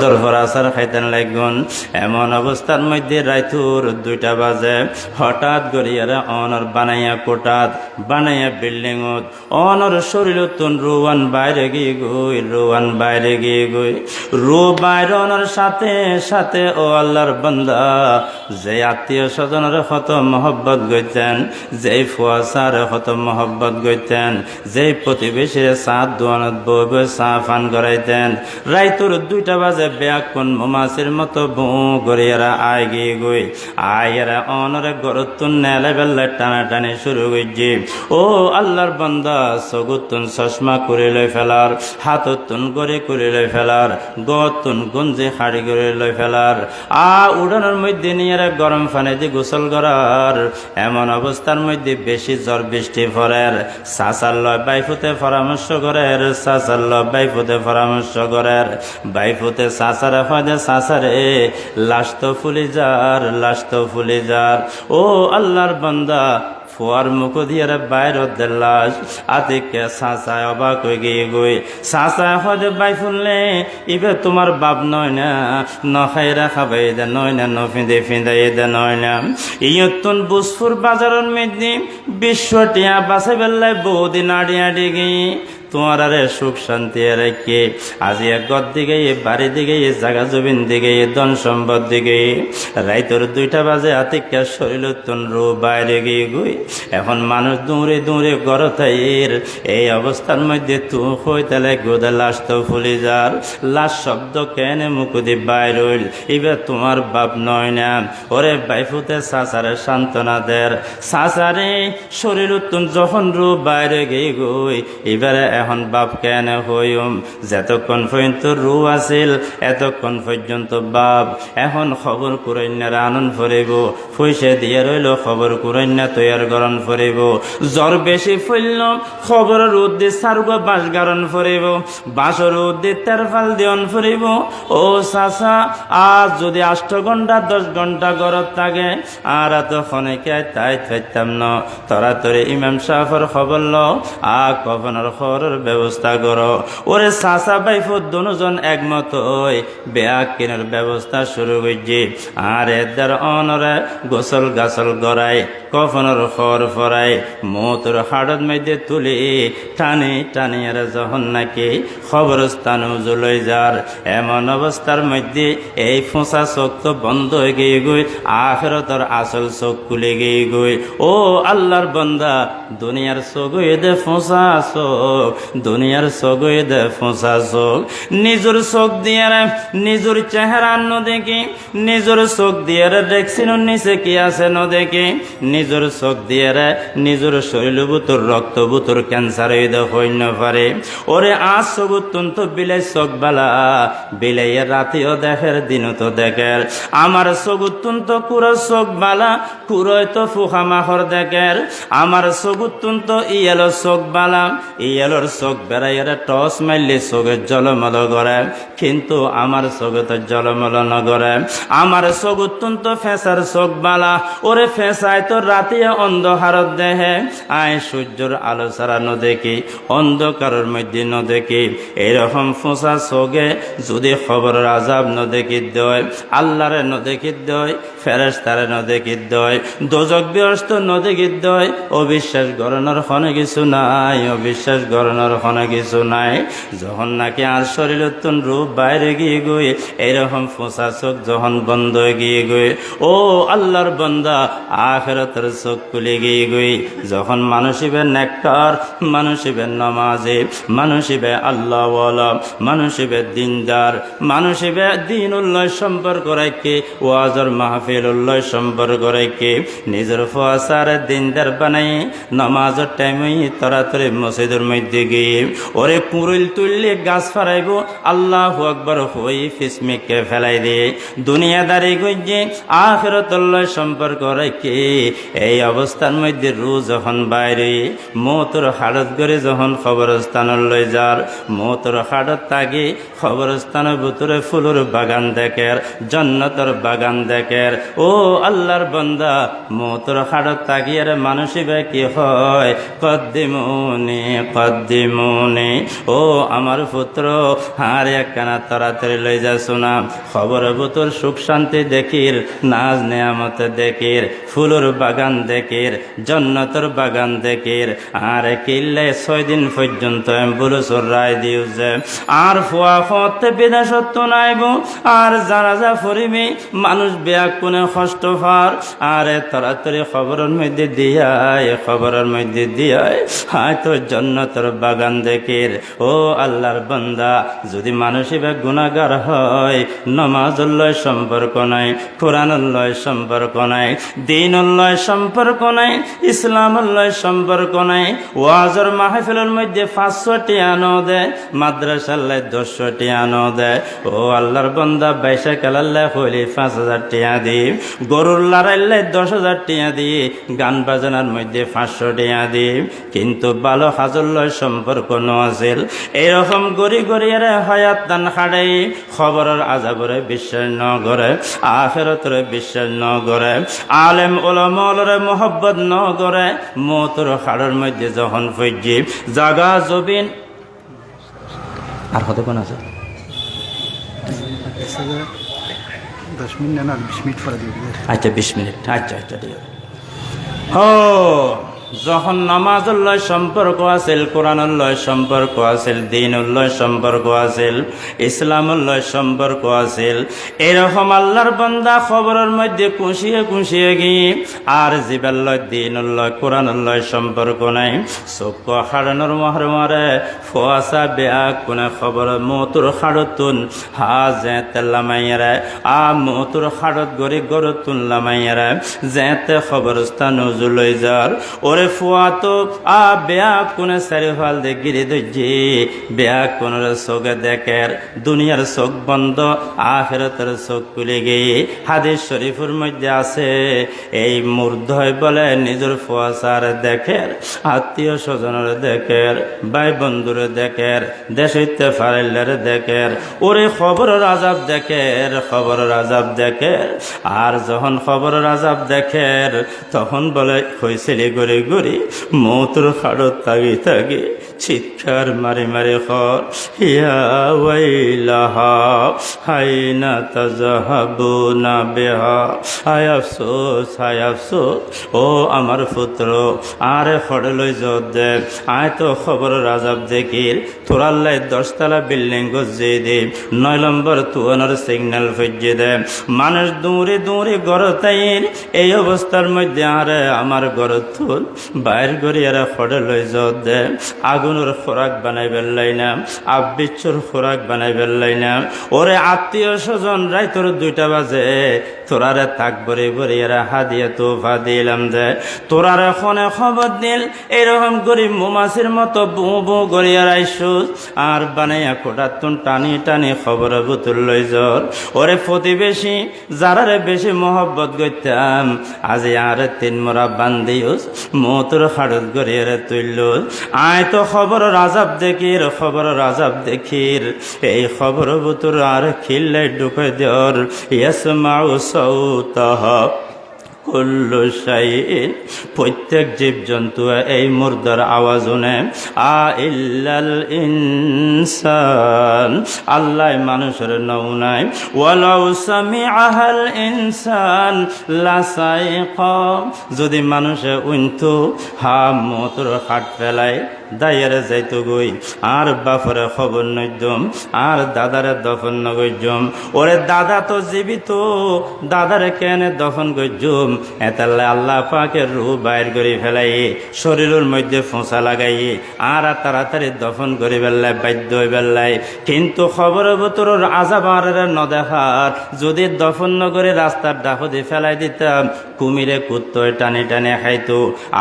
দরফর আসার খাইতেন লাগুন এমন অবস্থার মধ্যে রাইতুর দুইটা বাজে। হঠাৎ গড়িয়ারা অনর বানাইয়া কোটাত বানাইয়া বিল্ডিং অনর শরীর তুন রুয়ান বাইরে গিয়ে গই, রুয়ান বাইরে গিয়ে গই। রু বাইরে অনর সাথে সাথে, ও আল্লাহর বন্দা, যে আত্মীয় স্বজনের হত মহব্বত গইতেন, যে ফুয়াশার হত মহব্বত গইতেন, যে প্রতিবেশীর সাত দোয়ানত বই বই চা ফান করাইতেন। রাইতুর দুইটা বাজে ব্যাকুন মমাসির মতো বু গড়িয়ারা আয় গিয়ে গই। আয়েরা অনরে গরতুন নেলে বেল্লে টানা টানি শুরু করছি ও আল্লাহর বন্দা, সগুতুন চশমা করে লই ফেলার, হাততুন করে করে লই ফেলার, গতুন গঞ্জি হাড়ি করে লই ফেলার। আ উড়ানোর মধ্যে নিয়ে গরম পানি দিয়ে গোসল করার। এমন অবস্থার মধ্যে বেশি জ্বর বৃষ্টি ফরের সাসার লয় বাইফুতে পরামর্শ করের লয় বাইফুতে পরামর্শ করের বাইফুতে সাসারে ফাঁদে সাসারে, লাশ তো ফুলি যার, লাশ তো ফুলি যার। ও আল্লাহর বান্দা, ফুয়ার মুখ দিয়ে বাইর লাশ। আতিকে সাসায় অবাক হয়ে গিয়ে গই। সাসায় হদে বাই ফুললে, ইবে তোমার বাপ নয় না নখাইরা খাবাই দে নয় না নফিঁদে ফিঁদাই দে নয় না। ইয়তুন বুসফুর বাজারের মধ্যে বিশ্বটিয়া বাসে বেল্লায় বহুদিন আড়ি আড়ি গিয়ে তোমার আরে সুখ শান্তি রেখে আজি এক গর দিকে বাড়ি দিকে জাগা জমিন দিকে ধন সম্পদ দিকে। রাইতর দুইটা বাজে আতিকা শরীর তুন রু বাইরে গিয়ে গই। এখন মানুষ দৌড়ে দৌড়ে গড় থাইর এই অবস্থার মধ্যে তু হই তাহলে গোদা লাশ তো ফুলি যার। লাশ শব্দ কেনে মুকুদি বাইর হইল। এবার তোমার বাপ নয় না। ওরে বাইফুতে সাসারে সান্ত্বনা দের। সাসারে শরীর যখন রু বাইরে গিয়ে গই। এবারে এখন বাপ কেন হইম? যতক্ষণ পর্যন্ত রু আছিল, এতক্ষণ পর্যন্ত বাপ। এখন খবর কুরন্যার আনন্দ ফরিব পয়সা দিয়ে রইল, খবর কুরন্যা তৈয়ার গরণ ফরিব জ্বর বেশি ফইল খবরের উদ্দেশ্য সারগ বাস গারণ ফরিব বাসর উদ্দেশ্য তেরফাল দিয়ন ফরিব ও চাচা, আজ যদি আষ্ট ঘণ্টা দশ ঘণ্টা গরত থাকে, আর এত খনেকে তাই থাকতাম ন? তরা তরে ইমাম সাহর খবর লও। আ কফনের খবরের ব্যবস্থা করো। ওরে চাচা বাইফো দুজন একমত হই। বেয়া কেনার ব্যবস্থা শুরু করছি। আর এদের অনরে গোসল গাছল গড়াই কফনের খর ফরাই, মতর হাড়ত মধ্যে তুলি। টানি টানি আর যখন নাকি খবরস্থান উজলই যার। এমন অবস্থার মধ্যে এই ফোঁসা চোখ তো বন্ধ হয়ে গিয়ে গই, আখেরতর আসল চোখ খুলে গিয়ে গই। ও আল্লাহর বন্দা, দুনিয়ার চোখ দে ফোঁসা চোখ। দুনিয়ার চোখ দে ফোঁসা চোখ। নিজের চোখ দিয়ে নিজের চেহারা ন দেখি নিজের চোখ দিয়ে দেখছিল নিচে কি আছে ন দেখি নিজের চোখ দিয়ে নিজের শরীর বুতর, রক্ত বুতর ক্যান্সার হইন পারে। ওরে আজ সবুতন তো বিলাই চোখ বালা বিলাইয়ের রাতেও দেখের দিনও তো দেখের। আমার সবুতন তো কুরো চোখ বালা কুরোয় তো ফুখা মাখর দেখের। আমার সবুতন তো ইয়েলো চোখ বালা ইয়েলোর চোখ বেড়াইয়ের টস মারলে চোখের জলমল করে। কিন্তু আমার চোখে তো জলমল নগরে আমার চোখুতুন অত্যন্ত ফেসার চোখ বালা ওরে ফেসায় তো রাতে অন্ধকারত দেহে। আয় সূর্যর আলো ছাড়া ন দেখি, অন্ধকারের মধ্যে ন দেখি। এরকম ফোঁসা চোখে যদি খবর আজাব ন দেখি দয়, আল্লাহরে ন দেখি দয় ফেরেস তারে ন দেখি দয়, দোজক ব্যস্ত ন দেখি দয়, অবিশ্বাস গরণের খনে কিছু নাই, অবিশ্বাস গরণের খনে কিছু নাই। যখন নাকি আর শরীর উত্তন রূপ বাইরে গিয়ে গই এরকম ফোঁসা চোখ যখন বন্ধ গিয়ে গই ও আল্লাহর বন্দা, আখেরাতের চোখ খুলে গিয়ে গই যখন মানুষিবে নেকটার মানুষিবে নমাজে মানুষিবে আল্লাহওয়ালা মানুষিবে দিনদার মানুষিবে দিন উল্লয় সম্পর্ক রাখে ওয়াজর মাহফিল উল্লয় সম্পর্ক রাখে নিজের ফোয়াশার দিনদার বানাই, নমাজের টাইমে তরাতরে মসজিদের মধ্যে গিয়ে ওরে পুরুল তুললে গাছ ফারাইব আল্লাহ আকবর হই ফিসমিককে ফেলাই দিয়ে দুনিয়াদারি গজ্জে আখেরতল্লয় সম্পর্ক রেখে এই অবস্থার মধ্যে রু যখন বাইরে, মতর হাড়ত করে যখন খবরস্থানলৈ যার। মতর হাড়ত তাগি খবরস্থানের ভিতরে ফুলুর বাগান দেখের, জন্নতর বাগান দেখের। ও আল্লাহর বন্দা, মতর হাড়ত তাগিয়ার মানুষই কি হয়? কদ্দিমুনি কদ্দিম কদ্দিমুনি ও আমার পুত্র আর একখানা তাড়াতাড়ি লই যা শোনা। খবর বুতর সুখ শান্তি দেখির, নাজ নেয়ামত দেখির, ফুলর বাগান দেখির, জন্নতর বাগান দেখির। আর কিল্লে ছয় দিন পর্যন্ত অ্যাম্বুলেন্সর রায় দিও যে। আর ফুয়া ফতে বিদেশত্ব নাইব আর যারা যা ফরিমি, মানুষ বেয়া কোনে কষ্ট ফার আর তাড়াতাড়ি খবরের মধ্যে দিয়ায় খবরের মধ্যে দিয়ায় হয়তো জন্নতর বাগান দেখির, ও আল্লাহর বান্দা, যদি বা গুণাগার হয় নমাজুল্লয় সম্পর্ক নাই কোরআনুল্লয় সম্পর্ক নাই দিনুল্লয় সম্পর্ক নাই ইসলামুল্লয় সম্পর্ক নাই, ওয়াজর মাহফিলের মধ্যে পাঁচশোটি আনো দেয় মাদ্রাসাল্লায় দশশোটি আনো দেয় ও আল্লাহর বন্দা বাইশা কালাল্লাহ হইলে পাঁচ হাজার টিয়া দিই গরুর লড়াইল্লায় দশ হাজার টিয়া দিই গান বাজনার মধ্যে পাঁচশো টিয়া দিই কিন্তু ভালো হাজল্লয় ন আছিল এরকম গড়ি গড়িয়ারে হায়াত দান খাড়াই খবরের আজাবরে বিশ্বাস ন করে আখেরতরে বিশ্বাস ন করে আলেম ওলমলরে মোহব্বত ন করে মতর খাড়ের মধ্যে যখন ফজ্জি জাগা জবিন। আর কত কোন আছে? দশ মিনিট না বিশ মিনিট পরে আচ্ছা বিশ মিনিট। আচ্ছা আচ্ছা ঠিক আছে ও যখন নামাজুল্লয় সম্পর্ক আছিল কোরআনুল্লয় সম্পর্ক আছিল দিনুল্লয় সম্পর্ক আছিল ইসলামুল্লয় সম্পর্ক আছিল এরকম আল্লাহর বন্দা খবরের মধ্যে কুশিয়ে কুশিয়ে গিয়ে, আর জীবাল্লয় দিনুল্লয় কোরআনুল্লয় সম্পর্ক নাই। চক্ক হারানোর মহার মারে ফুয়াশা বেয়া কোনে খবর, মতুর খাড়তুন হা জেতে লামাইয়ারে আ মতুর খাড়ত গরি গরতুন লামাইয়ারে, জেতে খবরস্থান উজুলই যার। ওরে ফুয়া তো আ, বেয়া কোনে চারিফাল দে গিরি বেয়া কোনের চোখে দেখের দুনিয়ার চোখ বন্ধ আখেরতের চোখ খুলে গিয়ে হাদিস শরীফের মধ্যে আছে, এই মূর্ধয় বলে নিজের ফুয়াশার দেখের আত্মীয় স্বজনের দেখের ভাই বন্ধুরে দেখের দেশিতে ফারেলের দেখের ওরে খবরের আজাব দেখের খবরের আজাব দেখের আর যখন খবরের আজাব দেখের তখন বলে হয়েছিলি গড়ি গড়ি মৌতর খাড়ত তাগি তাগি চিৎকার মারি মারি খর হিয়া ওয়াইলাহা হাইনা তাজাহাবুনা বেহা, হায় আফসোস হায় আফসোস, ও আমার পুত্র, আরে খড়ে লই যত দে, আয় তো খবর রাজাব দেখির তোরাল্লাই দশতলা বিল্ডিং গজিয়ে দে, নয় নম্বর তুয়ানোর সিগন্যাল ফজিয়ে দে, মানুষ দৌড়ে দৌড়ে গড় তাইর এই অবস্থার মধ্যে আরে আমার গড় তুল বাইর করে এরা ফড়ে লই যত দে। আগুনের খোরাক বানাই বেললাই না আব্বিচ্ছর খোরাক বানাই বেললাই না। ওরে আত্মীয় স্বজন রায় তোর দুইটা বাজে। তোরারে তাক বরে বরে এরা হাদিয়া তোফা দিলাম যে তোরারে ফোনে খবর দিল, এরকম গরিব মোমাসির মতো বু বু গড়িয়া রাইসুস আর বানাইয়া কোটাতুন টানি টানি খবর বুতুল লই জ্বর ওরে প্রতিবেশী, যারারে বেশি মহব্বত করতাম, আজি আর তিন মোরা বান্দিউস, মতুর হাড়ত গড়িয়ে তুলল আয় তো খবর রাজাব দেখির, খবর রাজাব দেখির। এই খবর বুতুর আর খিল্লে ঢুকে দেওয়ার ইয়াস মাউ সৌতহ কুল্লু শাইইন। প্রত্যেক জীব জন্তু এই মুর্দার আওয়াজ শুনে, আ ইল্লাল ইনসান। আল্লাহ মানুষের নৌনাই ওয়ালাউ সামিআহাল ইনসান লাসাইক যদি মানুষে উইন্তু, হা মতর হাট ফেলায় দাইয়ারে যাইতো গই, আর বাপরে খবর নইজম আর দাদারে দফন নগৈজম ওরে দাদা তো জীবিত, দাদারে কেনে দফন গইজম এতাল্লা আল্লাহ পাকে রু বাইর করে ফেলাই শরীরের মধ্যে ফোঁসা লাগাই আর তাড়াতাড়ি দফন করে বেল্লাই বাধ্য হয়ে বেল্লাই কিন্তু খবর বতরের আজাব আর নদেখার যদি দফন নগরে রাস্তার ডাকতে ফেলাই দিতাম, কুমিরে কুত্তয় টানে টানে খাইতো,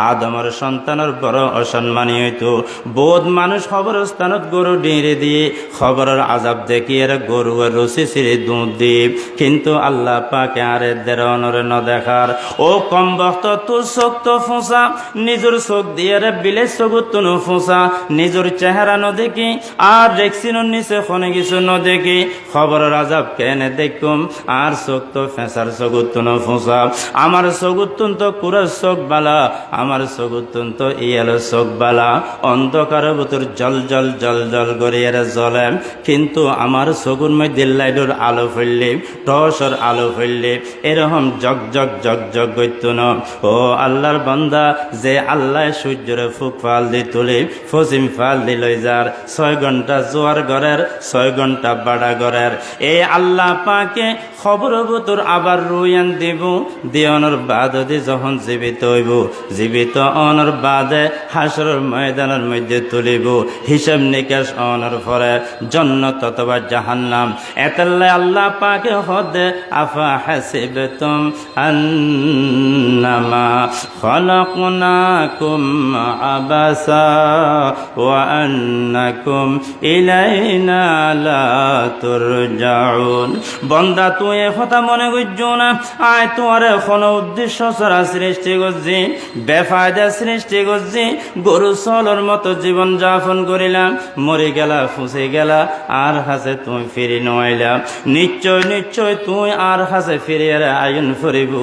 আদমর সন্তানের বড় অসম্মানী হইতো। বোধ মানুষ খবরস্থানত গরু ডিঁড়ে দিয়ে খবরের আজাব দেখিয়ে গরু রসি সিঁড়ি দুধ দিয়ে। কিন্তু আল্লাহ পাকে আরে দেরনরে ন দেখার। ও কম বক্ত তোর চোখ তো ফোঁসা, নিজের চোখ দিয়ে রে বিলে চকুত তো ফোঁসা। নিজের চেহারা ন দেখি, আর রেক্সিনোর নিচে খনে কিছু ন দেখি। খবরের আজাব কেনে দেখুম, আর চোখ তো ফেঁসার চকুত তো ফোঁসা। আমার চকুত তো কুরের চোখ বালা, আমার চকুত তো ইয়ালো চোখ বালা। অন্ধকারের ভিতর জল জল জল জল করিয়ে জ্বলে। কিন্তু আমার চকুর মধ্যে লাইটের আলো ফেললে, টসর আলো ফেললে, এরকম জগ জগ জগ জগ করতো না। ও আল্লাহর বান্দা, যে আল্লাহ সূর্যরে ফুক ফাল দি তুলে, ফসিম ফাল দি লই যার। ছয় ঘণ্টা জোয়ার ঘরের, ছয় ঘণ্টা বাড়া ঘরের। এই আল্লাহ পাকে খবর তোর আবার রুয়ান দিব। দিয়নের বাদে যখন জীবিত হইব, জীবিত অনর বাদে হাসরের ময়দানের মধ্যে তুলিব। হিসাব নিকাশ অনর পরে জন্নত অথবা জাহান্নাম। এতাল্লে আল্লাহ পাকে হদে আফা হাসিবতুম আন্নামা খলাকনাকুম আবাসা ওয়া আন্নাকুম ইলাইনা লা তুরজাউন। বন্দা, তুই এ কথা মনে করছ না? আয়, তোমার এখন উদ্দেশ্য ছাড়া সৃষ্টি করছি, বেফায়দা সৃষ্টি করছি, গরু চলর মতো জীবন যাপন করিলাম। মরে গেলা, ফুসে গেলা, আর হাসে তুই ফিরি নইলাম নিশ্চয় নিশ্চয় তুই আর হাসে ফিরে আয়ন ফরিব।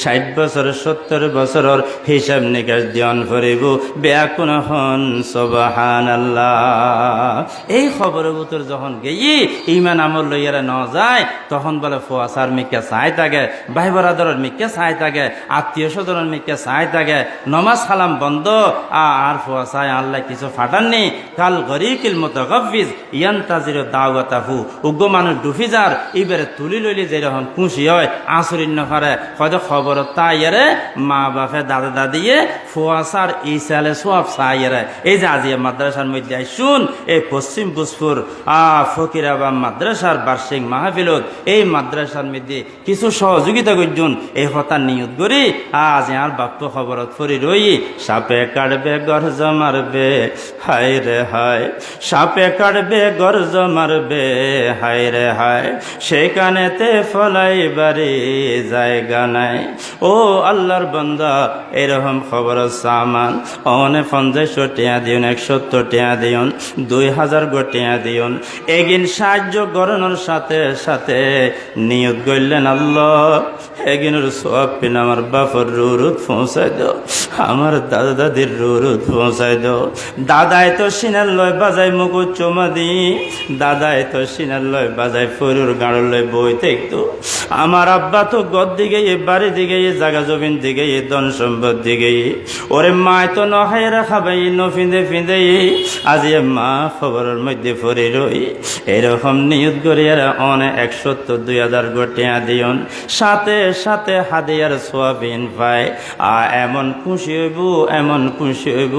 ষাট বছর, সত্তর বছরের হিসাব নিকাশ দিয়ন ফরিব। ব্যাকুন হন সবাহান আল্লাহ এই খবরের ভিতর যখন গেই ইমান আমল লইয়ারা ন যায়, তখন বলে, ফোয়াশার মিকে চাই থাকে ভাই বরাদরের মিকে চাই থাকে আত্মীয় স্বজনের মিকে চাই থাকে নমাজ সালাম বন্ধ, আর ফোয়াশায় আল্লাহ কিছু ফাটাননি। কাল গরিকিল মতো গফিজ ইয়ান তাজির দাওয়াতাহু। উগ্র মানুষ ডুফি যার, ইবারে তুলি লইলি যেরকম খুশি হয় আচরিত নকরে হয়তো খবর তাইয়ারে, মা বাপে দাদা দাদিয়ে ফোয়াশার ইসালে সব চাইয়ারে এই যে আজি মাদ্রাসার মধ্যে শুন এই পশ্চিম ভোজপুর আ ফকিরাবা মাদ্রাসার বার্ষিক মাহফিলত, এই মাদ্রাসার মধ্যে কিছু সহযোগিতা করছুন এই হতা নিয়ত করি, আজ আর বাপ্য খবরত ফরি রই, সাপে কাটবে গরজ মারবে, হায় রে হায়। সাপে কাটবে, গরজ মারবে, হায় রে হায়। সেখানেতে ফলাই বাড়ি জায়গা নাই। ও আল্লাহর বন্দা, এরকম খবর সামান অনে পঞ্চাশশো টিয়া দিন একশো টিয়া দিন দুই হাজার গো টিয়া দিন এগিন সাহায্য গরণের সাথে সাথে নিয়ত করলেন আল্লাহ। এগিনের সব পিন আমার বাপর রুরুত পৌঁছাই দাও। আমার দাদা দাদির রুরুত পৌঁছাই দাও। দাদাই তো সিনার লয় বাজাই মুকুট চমা দি। দাদাই তো সিনার লয় বাজাই ফরুর গাড়র লয় বই দেখতো আমার আব্বা তো গদ দিকে বাড়ি দিকে জাগা জমিন দিকে এ ধন সম্পদ দিকে ওরে মায় তো নহাই রাখা ভাই ন ফিঁদে ফিঁদে। আজ এ মা খবরের মধ্যে ফরি রই। এরকম নিয়ত করিয়ার অনে একশো তো দুই হাজার গোটিয়া দিয়ন সাথে সাথে হাদিয়ার সোয়াবিন পায় আ, এমন খুশি হইব, এমন খুশি হইব।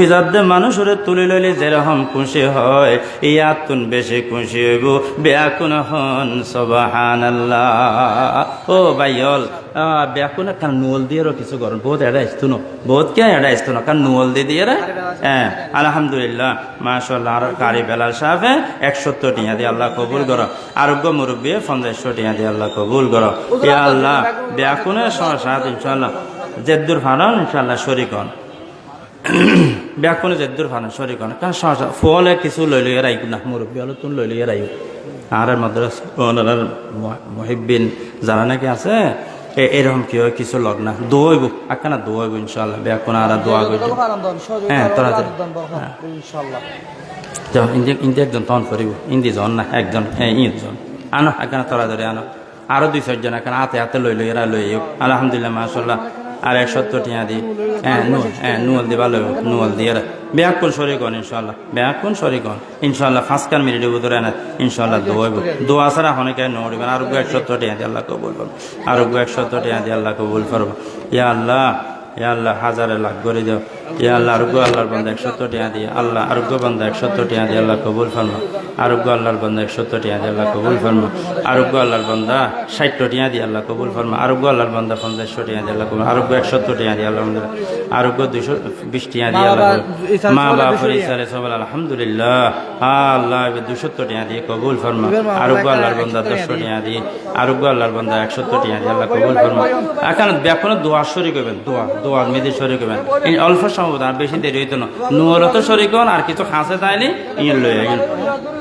হাজার মানুষের তুলে লইলে যেরকম খুশি হয়, ইয়াতুন বেশি খুশি হইব। বেয়াকুন হন সবাহান ও ভাইয়ল বেয়াকুন কারণ নুল দিয়ে কিছু করেন। বহুত এড়া আসতো বহুত কে এড়া আসতো না কারণ নুল দিয়ে দিয়ে হ্যাঁ আলহামদুলিল্লাহ মাশাল্লাহ আর কারি বেলাল সাহেবে একসত্তর টিয়া দিয়ে আল্লাহ কবুল করো। আরোগ্য মুরব্বী পঞ্চাশশো টিয়া দিয়ে আল্লাহ কবুল করো। ইয়া আল্লাহ, বেয়াকুনের সাথ ইনশাল্লাহ জেদ্দুর ফানন ইনশাল্লাহ শরিক হন। ব্যাকুনে জেদ্দুর ফানন শরিক হন কারণ সহসা ফলে কিছু লই লইয়া রাইব না মুরব্বী হলে তুমি লই লইয়া রাইব আর মাদ্রাস ওনার মহিবিন যারা নাকি আছে? এরকম কি হয় কিছু লগ না দোয়াইব আকানা দোয়াইব ইনশাল্লাহ ব্যাকুন আর দোয়া করব হ্যাঁ, তোরা দে। ইনশাল্লাহ যখন ইন্দি ইন্দি একজন তন করিব ইন্দি জন না একজন হ্যাঁ ইজন আনো এখানে তরা ধরে আনো। আরও দুই চারজন এখানে হাতে হাতে লই লই এরা লই। আলহামদুলিল্লাহ মাশাল্লাহ আর এক সত্তর টিয়া দিয়ে হ্যাঁ নুল হ্যাঁ নুয়াল দিয়ে ভালো নুয়াল দিয়ে ব্যাক কোন শরীর কন ইনশাল্লাহ ব্যাক কোন শরীর কন ইনশাল্লাহ ফাঁসকান মিনিটে ভিতরে না ইনশাল্লাহ দোয়াইব দোয়া ছাড়া অনেকে নড়বেন আরোগ্য এক সত্তর টিয়া দিয়ে আল্লাহ কবুল করব আরোগ্য এক সত্তর টিয়া দিয়ে আল্লাহ কবুল করব ইয়া আল্লাহ ইয়া আল্লাহ হাজারে লাখ করে দাও। ইয়া আল্লাহ আরোগ্য আল্লাহর বন্ধা একশত টিয়া দিয়ে। আল্লাহ আরোগ্য বন্ধা একশত টিয়া দিয়ে আল্লাহ কবুল ফরমা। আরোগ্য আল্লাহর বন্ধা একশত টিয়া দিয়ে আল্লাহ কবুল ফরমা। আরোগ্য আল্লাহর বন্ধা ষাট টিয়া দিয়ে আল্লাহ কবুল ফরমা। আরোগ্য আল্লাহর বন্ধা পঞ্চাশশো টিয়া দিয়ে আল্লাহ কবুল আরোগ্য একশত টিয়া দিয়ে আল্লাহ আরোগ্য দুশো বিশ টিয়া দিয়ে আল্লাহ। মা বাপর ইসারে সবাই আলহামদুলিল্লাহ। আল্লাহ দুশো টিয়া দিয়ে কবুল ফরমা। আরোগ্য আল্লাহর বন্ধা দশশো টিয়া দিয়ে। আরোগ্য আল্লাহর বন্ধা একশত টিয়া দিয়ে আল্লাহ কবুল ফরমা। এখন ব্যাপন দোয়া শরী করবেন দোয়া। দোয়ার মেয়েদের শরীর করবেন এই অল্প সম্ভব আর বেশি দেরি হইতো না। নুয়ালত শরীর করেন আর কিছু খাঁচে তাইলে ইয়ে লই আইন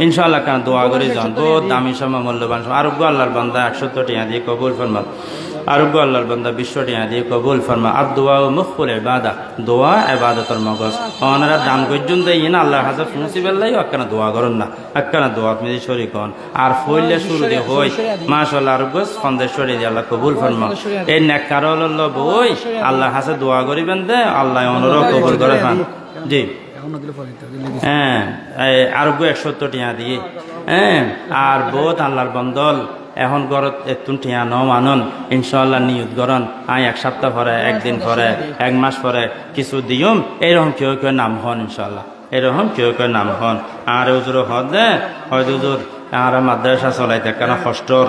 ইনশাআল্লাহ কেন দোয়া করে যান, বহুত দামি সময়, মূল্যবান আরোগ্য আল্লাহর বান্দা, একশো টিয়া দিয়ে কবুল ফরমা আরোগ্য আল্লাহর বান্দা বিশ্বটি দিয়ে কবুল ফরমা। আর দোয়া ও মুখফুল এবাদা দোয়া এবাদতর মগজ। ওনারা দান গর্জন দেয় ইন আল্লাহ হাজার মুসিবাল্লাই একখানা দোয়া করুন না। একখানা দোয়া আপনি শরীর কন আর ফইলে শুরু দিয়ে হই। মাশাল্লাহ আরোগ্য ফন্দেশ্বরী দিয়ে আল্লাহ কবুল ফরমা। এই নেককার বই। আল্লাহ হাসে দোয়া করিবেন দে, আল্লাহ অনুরোধ কবুল করে খান। জি। না হ্যাঁ আরোগ্য একসত্তর টিয়া দিয়ে। হ্যাঁ আর বহুত আল্লাহর বন্দল। এখন ঘরত এতুন টিয়া ন মানন। ইনশাল্লাহ নিয়ত গরন। আই এক সপ্তাহ পরে একদিন পরে এক মাস পরে কিছু দিয়ম। এইরকম কেউ কেউ নাম হন ইনশাল্লাহ এরকম কেউ কেউ নাম হন। আর উজুর হদ দে হয়তো উজুর আর মাদ্রাসা চলাইতে একখানা কষ্টর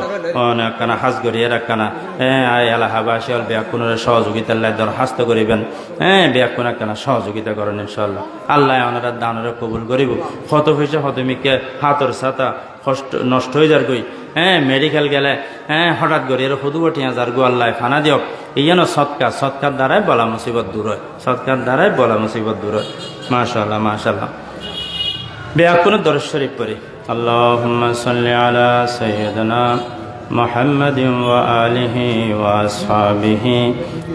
একখানা হাজ গড়িয়ে একখানা হ্যাঁ এলাহাবাসী হল ব্যাকুণের সহযোগিতার লাই দরখাস্ত করিবেন। হ্যাঁ ব্যাকুণ একখানা সহযোগিতা করেন ইনশাল্লাহ আল্লাহ ওনারা দানের কবুল করিব। কত হয়েছে হতমিকে হাতর ছাতা। কষ্ট নষ্ট হয়ে যার গই হ্যাঁ মেডিকেল গেলে হ্যাঁ হঠাৎ করে এর সদু গঠিয়া যার গো আল্লাহ ফানা দিয়ক ইয়েন সৎকার সৎকার দ্বারাই বলা মুসিবত দূর হয় সৎকার দ্বারাই বলা মুসিবত দূর হয় মাশাল্লাহ মাশাল্লাহ بأكون الدرس الشريف بري اللهم صل على سيدنا محمد وآله وأصحابه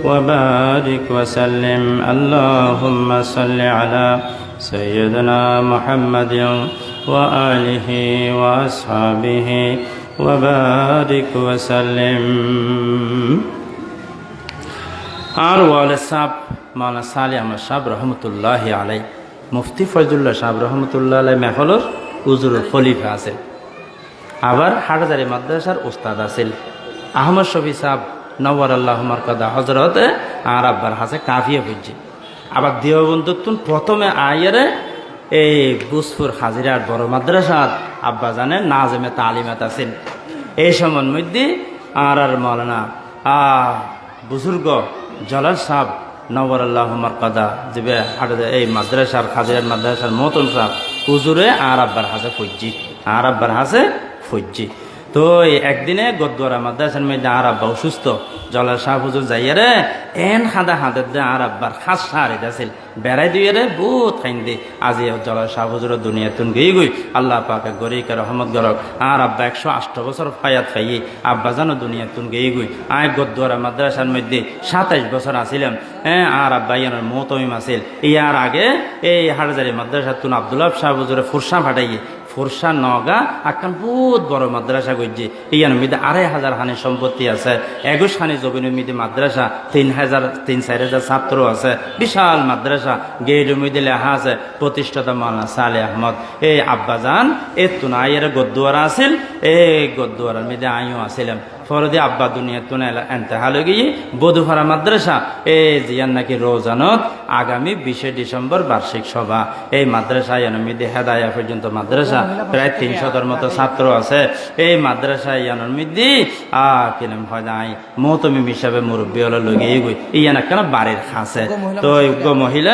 وبارك وسلم اللهم صل على سيدنا محمد وآله وأصحابه وبارك وسلم আর ওয়ালে সাহ মাওলানা সালে আমার সাহ রহমতুল্লাহ আলাই মুফতি ফজলুল্লাহ সাহ রহমতুল্লাহ আলাই মেহলর উজুর খলিফা আছেন আবার হাটজারি মাদ্রাসার উস্তাদ আছিল আহমদ শফি সাহ নওয়ার আল্লাহ মার্কাদা হজরত আর আব্বার হাসে কাফিয়ে বুঝছে আবার দেহবন্ধুত্তুন প্রথমে আইয়ারে এই বুসপুর হাজিরার বড় মাদ্রাসার আব্বা জানে নাজেমে তালিমাত আছেন। এই সময়ের মধ্যে আর আর মৌলানা, আ, বুজুর্গ জলাল সাহ নবর আল্লাহ মার্কাদা দিবে এই মাদ্রাসার খাজিরার মাদ্রাসার মতন সাহ হুজুরে আর আব্বার হাসে ফুজি আর আব্বার হাসে ফুজি তো একদিনে গদ্দুয়ারা মাদ্রাসার মধ্যে আর আব্বা অসুস্থ। জলাল শাহ হুজুর যাইয়া রে, এন হাদা হাতের দে আর আব্বার খাস সারে যাছিল বেড়াই দিয়ে রে, বহুত খাইন দি। আজি জলাল শাহ হুজুর দুনিয়া তুন গই গই। আল্লাহ পাকে গরিকে রহমত গরক আর আব্বা একশো আষ্ট বছর ফায়াত ফাইয়ে আব্বা জানো দুনিয়া তুন গই গই। আয় গদ্দুয়ারা মাদ্রাসার মধ্যে সাতাইশ বছর আসিলাম হ্যাঁ আর আব্বা ইয়ানোর মতমিম আছিল ইয়ার আগে এই হাটজারি মাদ্রাসা তুন আবদুল্লাহ শাহ হুজুরে ফুরসা ফাটাইয়ে ফোরসা নগা আকান বহুত বড় মাদ্রাসা গজ্জি ইয়ার মধ্যে আড়াই হাজার হানি সম্পত্তি আছে। একুশ হানি জমিনের মধ্যে মাদ্রাসা, তিন হাজার, তিন, চার হাজার ছাত্র আছে। বিশাল মাদ্রাসা। গেটের মধ্যে লেখা আছে, প্রতিষ্ঠাতা মাওলানা সালে আহমদ। এই আব্বাজান, এ তুনা গদ্দুয়ারা আছিল, এই গদ্দুয়ারার মধ্যে আইও আসিলাম ফরদি আব্বা দুনিয়া তুনে এন্তেহাল গিয়ে বধুফারা মাদ্রাসা। এই জিয়ান নাকি রোজানত? আগামী বিশে ডিসেম্বর বার্ষিক সভা। এই মাদ্রাসা ইয়ানমিদি হেদায়া পর্যন্ত মাদ্রাসা। প্রায় তিনশতর মতো ছাত্র আছে। এই মাদ্রাসা ইয়ানমিদি আ কিরম হয় নাই। মৌতমিম হিসাবে মুরব্বী হলো লগিয়ে গই ইয়ান একখানা বাড়ির খাসে। তো যোগ্য মহিলা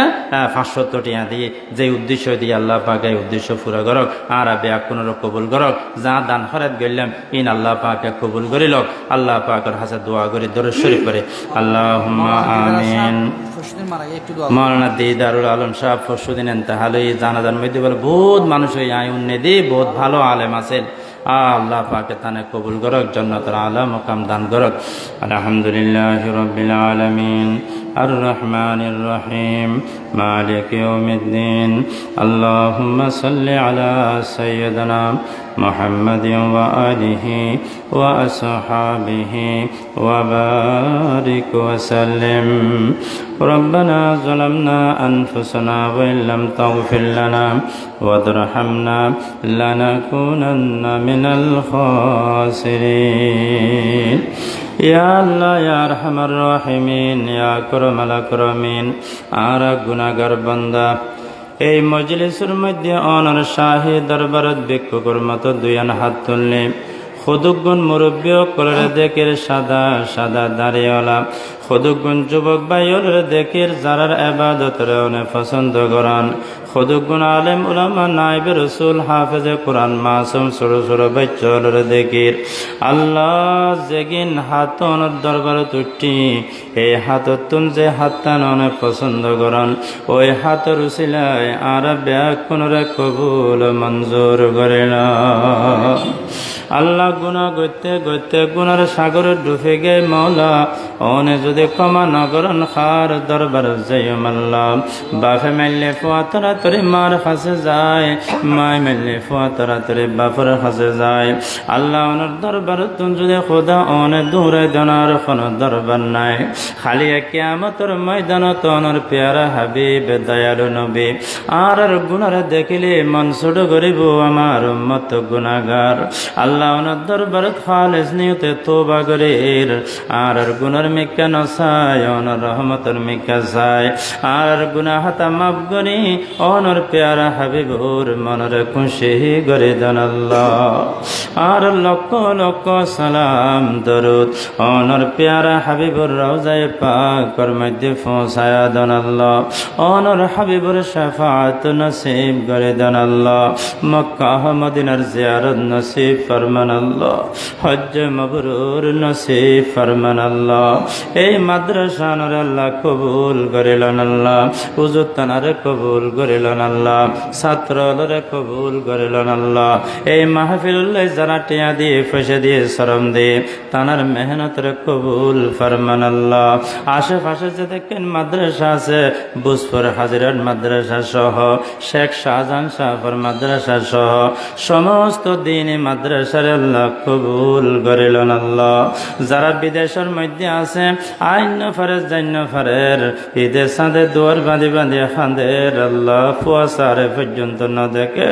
পাঁচশো টিয়া দিয়ে যে উদ্দেশ্য দিয়ে আল্লাহ পাক এই উদ্দেশ্য পুরা করক আর বেয়া কোনো কবুল করক। যা দান হরাত গেলাম ইন আল্লাহ পাকে কবুল করিল। আল্লাহ পাকের হাজার দোয়া করে দরজ শরীফ করে আল্লাহ আমিন। মৌলানা দিদারুল আলম সাহ ফসুদ্দিন তাহলে জানাজার মধ্যে বলে, বহুত মানুষ ওই আয় উন্নতি বহুত ভালো আলেম আছেন। আল্লাহ পাকে তানে কবুল করক জন্নতর আলম মকাম দান করক। আলহামদুলিল্লাহ রবিল আলমিন। الرحمن الرحيم مالك يوم الدين اللهم صل على سيدنا محمد وآله وأصحابه وبارك وسلم ربنا ظلمنا أنفسنا وإن لم تغفر لنا وترحمنا لنكونن من الخاسرين এই মজলিসের মধ্যে অনর শাহী দরবারত বিক্ষোভের মতো দুয়ান হাত তুললে খুদুগুন মুরব্বী কলরে দেখের সাদা সাদা দাঁড়িয়েওয়ালা সদুগুণ যুবক বাইর দেখের যারার আবাদতরে অনেক পছন্দ করান। খুদুগুণ আলেম, উলামা, নাইবে রসুল, হাফেজে কোরআন, মাসুম ছোড়ো ছোড়ো বাচ্চলর দেখির। আল্লাহ জেগিন হাতন দরবার তুটি এই হাতত তুন যে হাত্তান অনেক পছন্দ করন। ওই হাতর উসিলায় আর ব্যাগ পুনরে কবুল মঞ্জুর করে না। আল্লাহ গুণা গত্যে গত্যে গুণার সাগরে ডুবে গে মৌলা, অনে যদি ক্ষমা নগরন খার দরবার জয় মাল্লা বাফে মেললে ফুয়া তোরা তোরে মার ফাঁসে যায় মায় মেললে ফুয়া তোরা তোরে ফাঁসে যায় আল্লাহ অনর দরবার তুন যদি খোদা অনে দূরে দনার কোন দরবার নাই খালি কেয়ামতর ময়দান তনর পেয়ারা হাবিব দয়ালু নবী আর আর গুণার দেখিলে মন ছোট করিব আমার উম্মত গুণাগার আল্লাহ ওনার দরবার খালেস নিয়তে তোবা করির আর আর গুণার মিকা নসায় অনর রহমতর মিকা সায় আর হাতা মাফ করি, অনর পেয়ারা হাবিবুর মনের খুশি করে দেন আর লক্ষ লক্ষ সালাম দরুদ, অনর পেয়ারা হাবিবুর রওজায় পাকর মধ্যে পৌঁছায়া দেন অনর হাবিবুর শাফাত নসিব করে দেন মক্কা মদিনার জিয়ারত নসিব ফরমান হজ্জ মবরুর নসিব ফরমান আল্লাহ। এই মাদ্রাসা নর কবুল করিলেন আল্লাহ। হুজুর তানারে কবুল করিলেন আল্লাহ। ছাত্রলরে কবুল করিলেন আল্লাহ। এই মাহফিলুল্লাহ যারা টিয়া দিয়ে, ফসে দিয়ে শরম দিয়ে, তানার মেহনতরে কবুল ফরমান আল্লাহ। আশেপাশে যে দেখেন মাদ্রাসা আছে, বুসপুর, হাজিরার মাদ্রাসা সহ, শেখ শাহজাহান শাহর মাদ্রাসা সহ, সমস্ত দিন মাদ্রাসার আল্লাহ কবুল করিলেন আল্লাহ। যারা বিদেশের মধ্যে আছে আইন ফারের জান্য ফারের। ঈদের সাঁদে দুয়ার বাঁধি বাঁধি ফাঁদের আল্লাহ ফুয়াশারে পর্যন্ত ন দেখে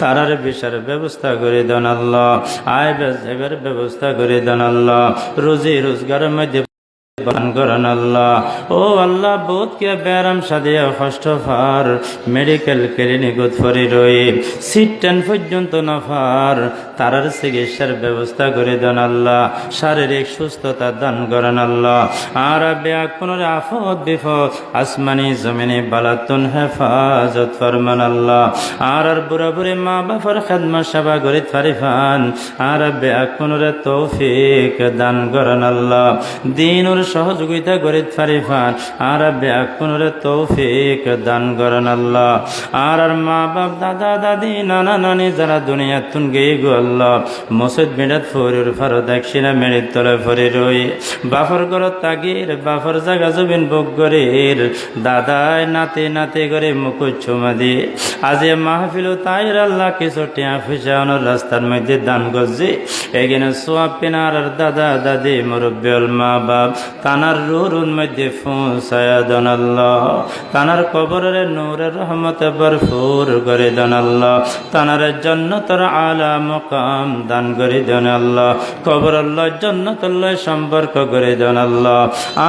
তারার বিষের ব্যবস্থা করে দেন আল্লাহ। আয় বেজেবের ব্যবস্থা করে দেন আল্লাহ। রুজি, রোজগারের মধ্যে বান করেন আল্লাহ। ও আল্লাহ, বোধ কে ব্যারাম সাদিয়া কষ্ট ফার মেডিকেল ক্লিনিক উৎফরি রই সিট টেন পর্যন্ত নফার তারার চিকিৎসার ব্যবস্থা করে দেন আল্লাহ। শারীরিক সুস্থতা দান করেন আল্লাহ। আর ব্যাগ পুনরে আফত বিপদ আসমানি জমিনে বালাতুন হেফাজত ফরমান আল্লাহ। আর আর বুড়া বুড়ি মা বাবার খেদমা সেবা করি ফারিফান আর ব্যাগ পুনরে তৌফিক দান করেন আল্লাহ। দিনুর সহযোগিতা করে ফারিফান আর ব্যাগ পুনরে তৌফিক দান করেন আল্লাহ। আর আর মা বাপ দাদা, দাদি, নানা, নানি যারা দুনিয়া তুন গেয়ে গো আল্লাহ। মসজিদ মেডাত ফরির ফারো দাক্ষিণা মেড়ির তলে ফরি রই। বাফর গর তাগির, বাফর জাগা জবিন বক গরের দাদাই নাতে নাতে করে মুকুট চুমা দিয়ে আজ মাহফিল তাইর আল্লাহ কিছু টিয়া ফিসানোর রাস্তার মধ্যে দান গজি এখানে সোয়াব পিনার দাদা, দাদি মুরব্বিয়ল মা বাপ তানার রুরুন মধ্যে ফুসায়া দন আল্লাহ। কবরের নূরের রহমতে ভরপুর করে দেন আল্লাহ। তানার জন্নতর আলা মকাম দান করে দেন কবর আল্লাহ জন্নতল্লাহ সম্পর্ক করে দেন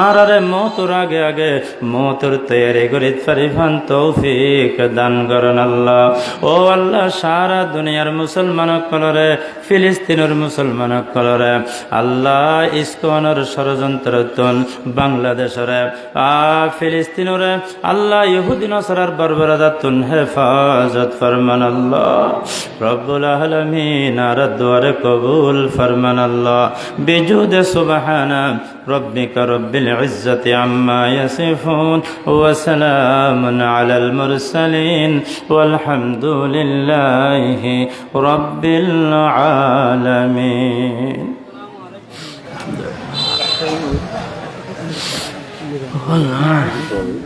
আর আরে মতুর আগে আগে মতুর তৈরি করে ফারিফান তৌফিক দান করেন আল্লাহ। ও আল্লাহ, সারা দুনিয়ার মুসলমান কলরে ফিলিস্তিনের মুসলমান কলরে আল্লাহ ইস্কনের ষড়যন্ত্র তুন বাংলাদেশরে আ ফিলিস্তিনরে আল্লাহ ইহুদিন সরার বর্বরাদাতুন হেফাজত ফরমান আল্লাহ রব্বুল আলমিন আর দুয়ারে কবুল ফরমান আল্লাহ বিজুদ সুবহানা ربك رب العزة عما يصفون وسلام على المرسلين والحمد لله رب العالمين 我女